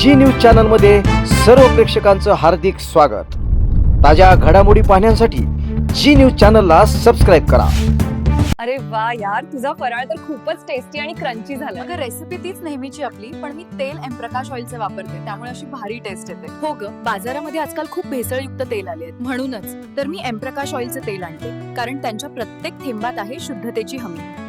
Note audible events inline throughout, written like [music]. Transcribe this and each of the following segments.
जी news चॅनलमध्ये सर्व प्रेक्षकांचं हार्दिक स्वागत. ताज्या घडामोडी पाहण्यासाठी जी न्यूज चॅनलला सबस्क्राईब करा. अरे वा यार तुझा फराळ तर खूपच टेस्टी आणि क्रंची झाला. अगं रेसिपी तीच नेहमीची आपली पण मी तेल एम प्रकाश ऑइलचे वापरते. त्यामुळे अशी भारी टेस्ट येते. हो ग बाजारामध्ये आजकाल खूप भेसळयुक्त तेल आले आहेत. म्हणूनच तर मी एम प्रकाश ऑइलचे तेल आणते. कारण त्यांच्या प्रत्येक थेंबात आहे शुद्धतेची हमी.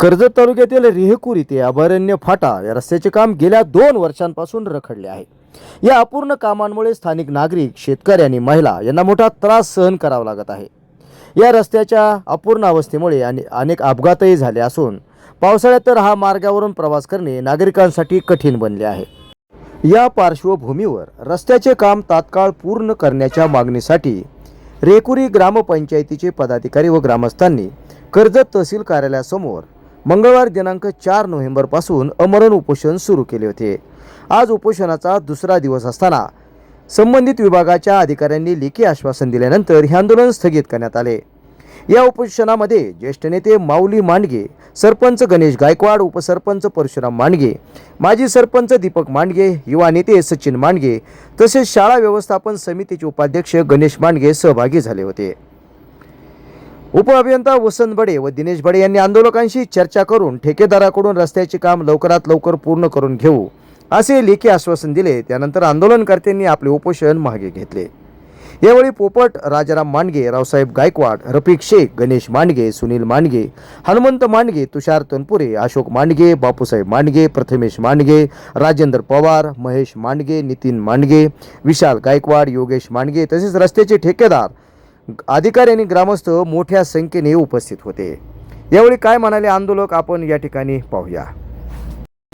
कर्जत तालुक्यातील रेहकूर इथे अभयारण्य फाटा या रस्त्याचे काम गेल्या दोन वर्षांपासून रखडले आहे. या अपूर्ण कामांमुळे स्थानिक नागरिक शेतकरी आणि महिला यांना मोठा त्रास सहन करावा लागत आहे. या रस्त्याच्या अपूर्ण अवस्थेमुळे आणि अनेक अपघातही झाले असून पावसाळ्यात तर हा मार्गावरून प्रवास करणे नागरिकांसाठी कठीण बनले आहे. या पार्श्वभूमीवर रस्त्याचे काम तात्काळ पूर्ण करण्याच्या मागणीसाठी रेकुरी ग्रामपंचायतीचे पदाधिकारी व ग्रामस्थांनी कर्जत तहसील कार्यालयासमोर मंगळवार दिनांक चार नोव्हेंबरपासून अमरण उपोषण सुरू केले होते. आज उपोषणाचा दुसरा दिवस असताना संबंधित विभागाच्या अधिकाऱ्यांनी लेखी आश्वासन दिल्यानंतर हे आंदोलन स्थगित करण्यात आले. या उपोषणामध्ये ज्येष्ठ नेते माऊली मांडगे सरपंच गणेश गायकवाड उपसरपंच परशुराम मांडगे माजी सरपंच दीपक मांडगे युवा नेते सचिन मांडगे तसेच शाळा व्यवस्थापन समितीचे उपाध्यक्ष गणेश मांडगे सहभागी झाले होते. उपअभियंता वसंत बडे व दिनेश बडे यांनी आंदोलकांशी चर्चा करून ठेकेदाराकडून रस्त्याचे काम लवकरात लवकर पूर्ण करून घेऊ असे लेखी आश्वासन दिले. त्यानंतर आंदोलनकर्त्यांनी आपले उपोषण मागे घेतले. यावेळी पोपट राजाराम मांडगे रावसाहेब गायकवाड रफिक शेख गणेश मांडगे सुनील मांडगे हनुमंत मांडगे तुषार तनपुरे अशोक मांडगे बापूसाहेब मांडगे प्रथमेश मांडगे राजेंद्र पवार महेश मांडगे नितीन मांडगे विशाल गायकवाड योगेश मांडगे तसेच रस्त्याचे ठेकेदार अधिकारी आणि ग्रामस्थ मोठ्या संख्येने उपस्थित होते. यावेळी काय म्हणाले आंदोलक? आपण या ठिकाणी पाहूया.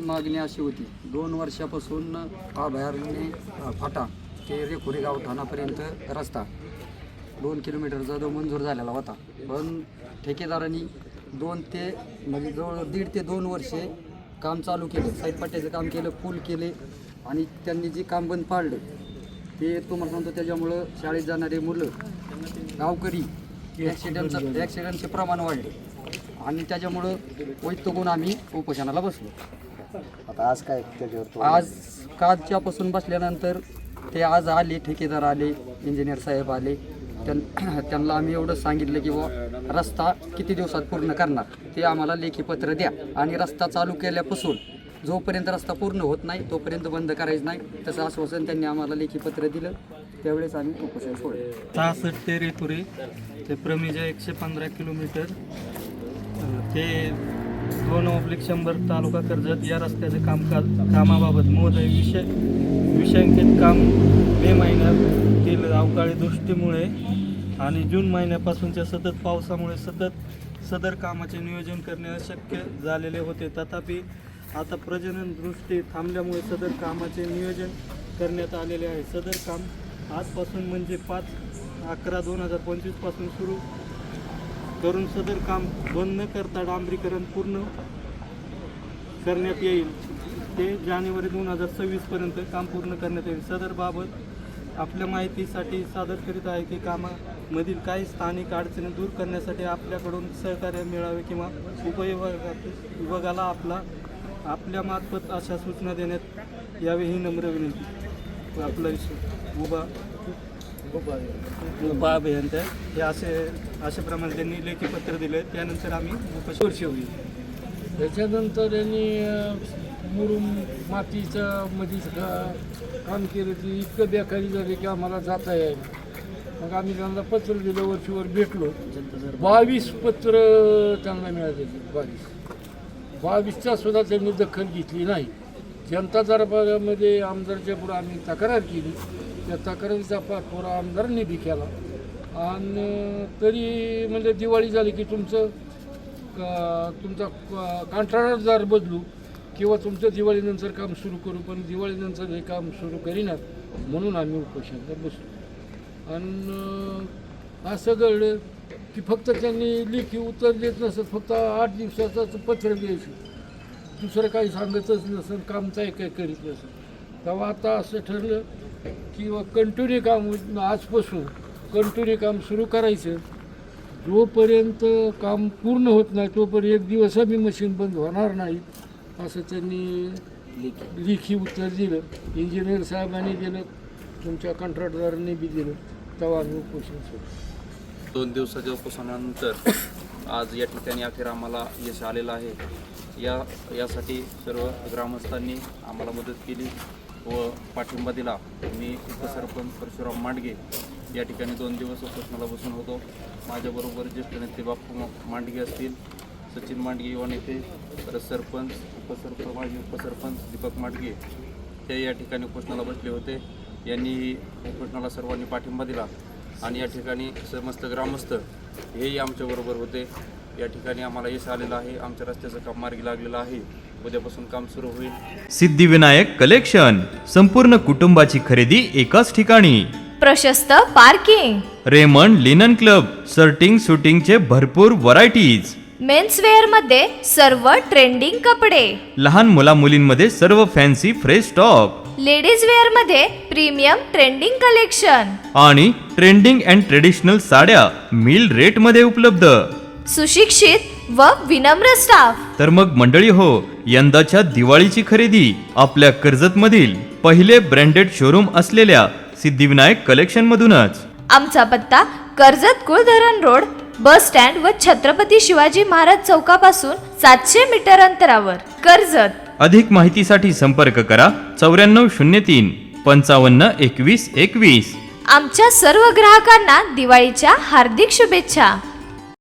मागणी अशी होती दोन वर्षापासून अभयारण्य फाटा ते रेखोरी गाव ठाणापर्यंत रस्ता दोन किलोमीटरचा जो मंजूर झालेला होता. पण ठेकेदारांनी दोन ते म्हणजे जवळ दीड ते दोन वर्षे काम चालू केले. साईडपट्ट्याचं काम केलं पूल केले आणि त्यांनी जे काम बंद पाडलं ते तुम्हाला सांगतो त्याच्यामुळं शाळेत जाणारे मुलं गावकरी ॲक्सिडेंटचं ॲक्सिडेंटचे प्रमाण वाढले. आणि त्याच्यामुळं वैतगून आम्ही उपोषणाला बसलो. आता आज काय त्याच्यावर आज कालच्यापासून बसल्यानंतर ते आज आले ठेकेदार आले इंजिनियर साहेब आले. त्यां [clears throat] त्यांना आम्ही एवढं सांगितलं की बुवा रस्ता किती दिवसात पूर्ण करणार? ते आम्हाला लेखी पत्र द्या. आणि रस्ता चालू केल्यापासून जोपर्यंत रस्ता पूर्ण होत नाही तोपर्यंत बंद करायचं नाही. तसं आश्वासन त्यांनी आम्हाला लेखी पत्र दिलं. त्यावेळेस आम्ही उपोषण सोडले. सहासष्ट ते रेतुरे ते प्रमेजा एकशे पंधरा किलोमीटर ते दोन ऑब्लिक शंभर तालुका कर्जत या रस्त्याचे कामकाज कामाबाबत महोदय विषय विषयांकित काम मे महिन्यातील अवकाळी दृष्टीमुळे आणि जून महिन्यापासूनच्या सतत पावसामुळे सतत सदर कामाचे नियोजन करणे अशक्य झालेले होते. तथापि आता प्रजनन दृष्टी थांबल्यामुळे सदर कामाचे नियोजन करण्यात आलेले आहे. सदर काम आजपासून म्हणजे पाच अकरा दोन हजार पंचवीसपासून सुरू. करून सदर काम बंद न करता डांबरीकरण पूर्ण करण्यात येईल. ते जानेवारी दोन हजार सव्वीसपर्यंत काम पूर्ण करण्यात येईल. सदरबाबत आपल्या माहितीसाठी सादर करीत आहे की कामामधील काही स्थानिक अडचणी दूर करण्यासाठी आपल्याकडून सहकार्य मिळावे किंवा उपविभागा विभागाला आपला आपल्या मार्फत अशा सूचना देण्यात यावी ही नम्र विनंती. आपला उभा उभा अभियंता हे असे अशाप्रमाणे त्यांनी लेखी पत्र दिले. त्यानंतर आम्ही उपवर्षी होईल. त्याच्यानंतर यांनी मुरुम मातीचं मध्ये सगळं काम केलं ती इतकं बेकारी झाली की आम्हाला जाता येईल मग आम्ही त्यांना पत्र दिलं वर्षीवर भेटलो. बावीस पत्र त्यांना मिळाले बावीस. बावीसचा सुद्धा त्यांनी दखल घेतली नाही. जनता दरबारामध्ये आमदारच्या पुढं आम्ही तक्रार केली. त्या तक्रारीचा पाठपुरा आमदारांनी बी केला. आणि तरी म्हणजे दिवाळी झाली की तुमचं क- तुमचा कॉन्ट्रॅक्टरदार बदलू किंवा तुमचं दिवाळीनंतर काम सुरू करू पण दिवाळीनंतर हे काम सुरू करीनात म्हणून आम्ही उपोषणाला बसलो. आणि असं घडलं की फक्त त्यांनी लेखी उत्तर देत नसत फक्त आठ दिवसाचं पत्र द्यायचं. दुसरं काही सांगतच नसेल काम काय काही करीत नसेल तेव्हा आता असं ठरलं की कंटिन्यू काम आजपासून कंटिन्यू काम सुरू करायचं. जोपर्यंत काम पूर्ण होत नाही तोपर्यंत एक दिवस आम्ही मशीन बंद होणार नाही असं त्यांनी लेखी उत्तर दिलं. इंजिनियर साहेबांनी दिलं तुमच्या कंत्राटदारांनी बी दिलं. तेव्हा आम्ही उपोषण सुरू. दोन दिवसाच्या उपोषणानंतर आज या ठिकाणी अखेर आम्हाला यश आलेलं आहे. या यासाठी सर्व ग्रामस्थांनी आम्हाला मदत केली व पाठिंबा दिला. मी उपसरपंच परशुराम मांडगे या ठिकाणी दोन दिवस उपोषणाला बसून होतो. माझ्याबरोबर ज्येष्ठ नेते बापू मांडगे असतील सचिन मांडगे युवा नेते परत सरपंच उपसरपंच माजी उपसरपंच दीपक मांडगे ते या ठिकाणी उपोषणाला बसले होते. यांनी उपोषणाला सर्वांनी पाठिंबा दिला आणि या ठिकाणी समस्त ग्रामस्थ हेही आमच्याबरोबर होते. या ठिकाणी आम्हाला यश आलेलं आहे. आमच्या रस्त्याचं काम मार्गी लागलेलं आहे. उद्यापासून काम सुरू होईल. सिद्धिविनायक कलेक्शन. संपूर्ण कुटुंबाची खरेदी एकाच ठिकाणी. प्रशस्त parking. Raymond linen club. Shirting सुटिंगचे भरपूर व्हरायटीज. मेन्सवेअरमध्ये सर्व ट्रेंडिंग कपडे. लहान मुला मुलींमध्ये सर्व फॅन्सी फ्रेश स्टॉक लेडीज वेअरमध्ये प्रीमियम ट्रेंडिंग कलेक्शन. आणि ट्रेंडिंग अँड ट्रेडिशनल साड्या मिल रेटमध्ये उपलब्ध. सुशिक्षित व विनम्र स्टाफ तर मग मंडळी हो यंदाच्या दिवाळीची खरेदी आपल्या कर्जत मधील पहिले ब्रँडेड शोरूम असलेल्या सिद्धिविनायक कलेक्शन मधूनच. आमचा पत्ता Karjat Kuldharan road bus stand व छत्रपती शिवाजी महाराज चौकापासून सातशे मीटर अंतरावर. कर्जत. अधिक माहितीसाठी संपर्क करा चौऱ्याण्णव शून्य तीन पंचावन्न एकवीस एकवीस. आमच्या सर्व ग्राहकांना दिवाळीच्या हार्दिक शुभेच्छा.